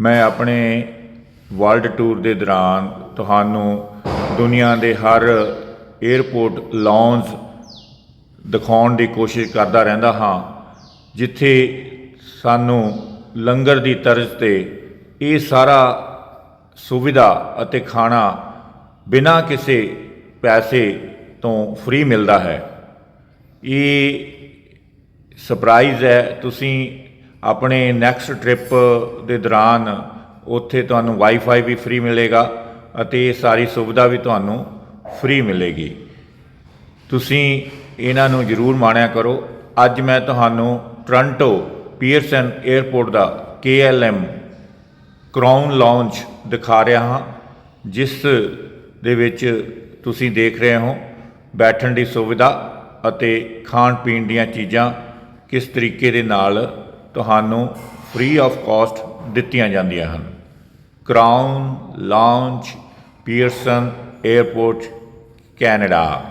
ਮੈਂ ਆਪਣੇ world tour ਦੇ ਦੌਰਾਨ ਤੁਹਾਨੂੰ ਦੁਨੀਆ ਦੇ ਹਰ 에ਅਰਪੋਰਟ ਲੌਂਜ ਦਿਖਾਉਣ ਦੀ ਕੋਸ਼ਿਸ਼ ਕਰਦਾ ਰਹਿੰਦਾ ਹਾਂ, ਜਿੱਥੇ ਸਾਨੂੰ ਲੰਗਰ ਦੀ ਤਰਜ਼ ਤੇ ਇਹ ਸਾਰਾ ਸੁਵਿਧਾ ਅਤੇ ਖਾਣਾ ਬਿਨਾਂ ਕਿਸੇ ਪੈਸੇ ਤੋਂ ਫ੍ਰੀ ਮਿਲਦਾ ਹੈ। ਇਹ ਸਰਪ੍ਰਾਈਜ਼ ਹੈ, ਤੁਸੀਂ ਆਪਣੇ ਨੈਕਸਟ ਟ੍ਰਿਪ ਦੇ ਦੌਰਾਨ ਉੱਥੇ ਤੁਹਾਨੂੰ ਵਾਈਫਾਈ ਵੀ ਫ੍ਰੀ ਮਿਲੇਗਾ ਅਤੇ ਇਹ ਸਾਰੀ ਸੁਵਿਧਾ ਵੀ ਤੁਹਾਨੂੰ ਫ੍ਰੀ ਮਿਲੇਗੀ। ਤੁਸੀਂ ਇਹਨਾਂ ਨੂੰ ਜ਼ਰੂਰ ਮਾਣਿਆ ਕਰੋ। ਅੱਜ ਮੈਂ ਤੁਹਾਨੂੰ ਟੋਰਾਂਟੋ ਪੀਅਰਸਨ 에ਅਰਪੋਰਟ ਦਾ KLM ਕਰਾਊਨ ਲਾਉਂਜ ਦਿਖਾ ਰਿਹਾ ਹਾਂ, ਜਿਸ ਦੇ ਵਿੱਚ ਤੁਸੀਂ ਦੇਖ ਰਹੇ ਹੋ ਬੈਠਣ ਦੀ ਸੁਵਿਧਾ ਅਤੇ ਖਾਣ ਪੀਣ ਦੀਆਂ ਚੀਜ਼ਾਂ ਕਿਸ ਤਰੀਕੇ ਦੇ ਨਾਲ ਤੁਹਾਨੂੰ ਫ੍ਰੀ ਆਫ ਕਾਸਟ ਦਿੱਤੀਆਂ ਜਾਂਦੀਆਂ ਹਨ। Crown lounge Pearson airport Canada